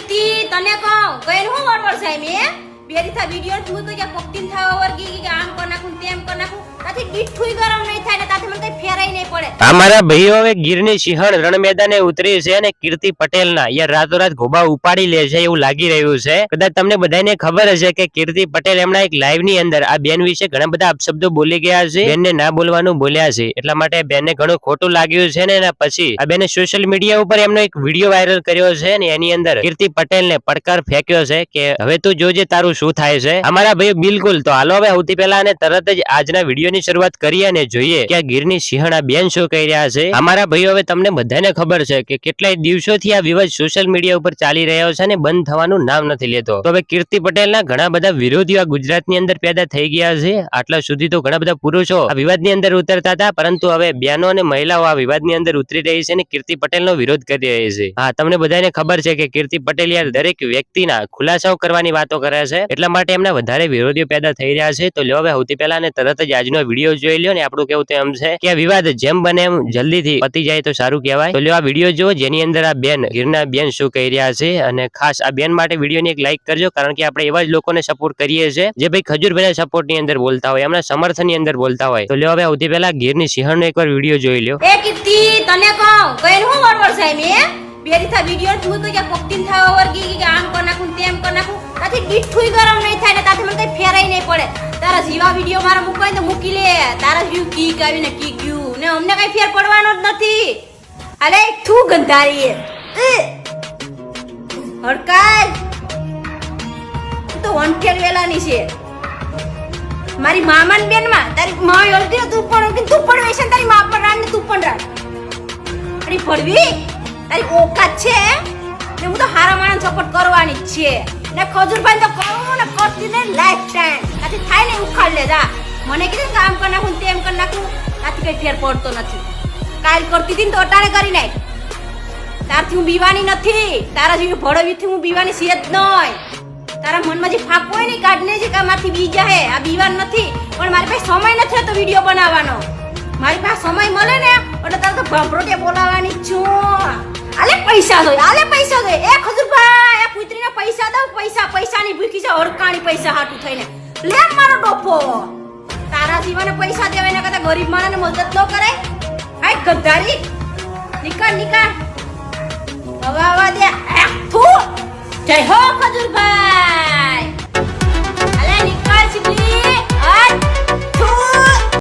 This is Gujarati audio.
કીર્તિ તને કહું કઈ હું વરવર સાહેબ એ બેરી થા વિડિયો હું તો ક્યાં પક્તિન થાવા વર્ગી કે આમ કર નાખું ને તેમ કર નાખું તાથી દીઠુંય ગરમ નહીં થાય ને તાથી મને કઈ ફેરાય નહીં પડે અમારા ભાઈઓ હવે ગીરની સિંહણ રણ મેદાને ઉતરી છે અને કીર્તિ પટેલના યાર રાતોરાત ઘોબા ઉપાડી લે છે એવું લાગી રહ્યું છે. કદાચ તમને બધાને ખબર હશે કે કીર્તિ પટેલ એમના એક લાઈવની અંદર આ બેન વિશે ઘણા બધા અપશબ્દો બોલી ગયા છે. બેનને ના બોલવાનું બોલ્યા છે, એટલા માટે બેનને ઘણું ખોટું લાગ્યું છે ને એના પછી આ બેને સોશિયલ મીડિયા ઉપર એમનો એક વીડિયો વાયરલ કર્યો છે ને એની અંદર કીર્તિ પટેલ ને પડકાર ફેંક્યો છે કે હવે તું જોજે તારું શું થાય છે. અમારા ભાઈઓ બિલકુલ, તો હાલો હવે સૌથી પહેલા અને તરત જ આજના વીડિયો ની શરૂઆત કરીએ અને જોઈએ કે આ ગીરની આ બેન શું કહી રહ્યા છે? અમારા ભાઈઓ હવે તમને બધાને ખબર છે કે કેટલાય દિવસોથી આ વિવાદ સોશિયલ મીડિયા ઉપર ચાલી રહ્યો છે અને બંધ થવાનું નામ નથી લેતો. તો હવે કીર્તિ પટેલના ઘણા બધા વિરોધીઓ ગુજરાતની અંદર પેદા થઈ ગયા છે. આટલા સુધી તો ઘણા બધા પુરુષો આ વિવાદની અંદર ઉતરતા હતા, પરંતુ હવે બહેનો અને મહિલાઓ આ વિવાદની અંદર ઉતરી રહી છે અને કીર્તિ પટેલનો વિરોધ કરી રહી છે. હા, તમને બધાને ખબર છે કે કીર્તિ પટેલ યાર દરેક વ્યક્તિના ખુલાસાઓ કરવાની વાતો કરે છે, એટલા માટે એમના વધારે વિરોધીઓ પેદા થઈ રહ્યા છે. તો લ્યો હવે સૌથી પહેલા અને તરત જ આજનો વીડિયો જોઈ લ્યો ને આપણું કેવું તેમ છે કે વિવાદ જેમ બને એમ જલ્દીથી પતી જાય તો સારું કહેવાય. તો આ વીડિયો જુઓ, જેની અંદર આ બેન ગીરના બેન શું કહી રહ્યા છે અને ખાસ આ બેન માટે વિડીયોની એક લાઈક કરજો, કારણ કે આપણે એવા જ લોકોને સપોર્ટ કરીએ છીએ જે ભાઈ ખજૂરભાઈના સપોર્ટની અંદર બોલતા હોય, એમના સમર્થનની અંદર બોલતા હોય. તો લ્યો, હવે સૌથી પહેલા ગીરની સિંહણનો એકવાર વીડિયો જોઈ લ્યો. તને કહું, કઈ હું વરવર સાહેબ એ? બેરી થા વીડિયો તું તો કે પક્તિન થાવા વર્ગી કે આમ કો નાખું તેમ કો નાખું. તાથી દીઠુંય ગરમ નહીં થાય ને તાથી મને કઈ ફેરાઈ નહીં પડે. તારા જીવા વીડિયો મારા મૂકવાય તો મૂકી લે. તારા જીવ કીક આવીને કી ગયું ને અમને કઈ ફેર પડવાનો જ નથી. અરે તું ગંધારી હડકાય. તું વનખેર વેલાની છે. મારી મામાન બેનમાં તારી માં યોલતી તું પણ તું પણ વેસન તારી માં પણ રાણ ને તું પણ રાણ અરે ભડવી તારી ઓકાત છે ને હું તો હારા માણસ સપોર્ટ કરવાની જ છે. ને ખજૂરભાઈ તો કરું ને કરતી ને લાઈફ ટાઈમ આથી થાય ને ઉખાડ લે, જા. મને કીધું કામ કરી નાખું તેમ કરી નાખું. આથી કઈ ફેર પડતો નથી. કાલ કરતી હતી ને તો અટાણે કરી નાખ. તારથી હું બીવાની નથી. તારા જેવી ભડવીથી હું બીવાની છીએ જ નહીં તારા મનમાં જે ફાંકો હોય ને કાઢને જે કામાંથી બીજા હે આ બીવાન નથી. પણ મારી પાસે સમય નથી તો વીડિયો બનાવવાનો. મારી પાસે સમય મળે ને, એટલે તારે તો ભાંભરોટે બોલાવવાની છું. આલે પૈસા દો, આલે પૈસા દો. એ ખજુરભાઈ આ પુત્રીને પૈસા દઉં, પૈસા, પૈસાની ભૂખી છે અડકાણી પૈસા હાટું થઈને. લે મારો ડોફો. જીવાને પૈસા દેવા એના કરતા ગરીબ માણસને મદદ ન કરે? આ ગદ્દારી? નીકળ નીકળ. હવા હવા દે. જય હો ખજૂરભાઈ.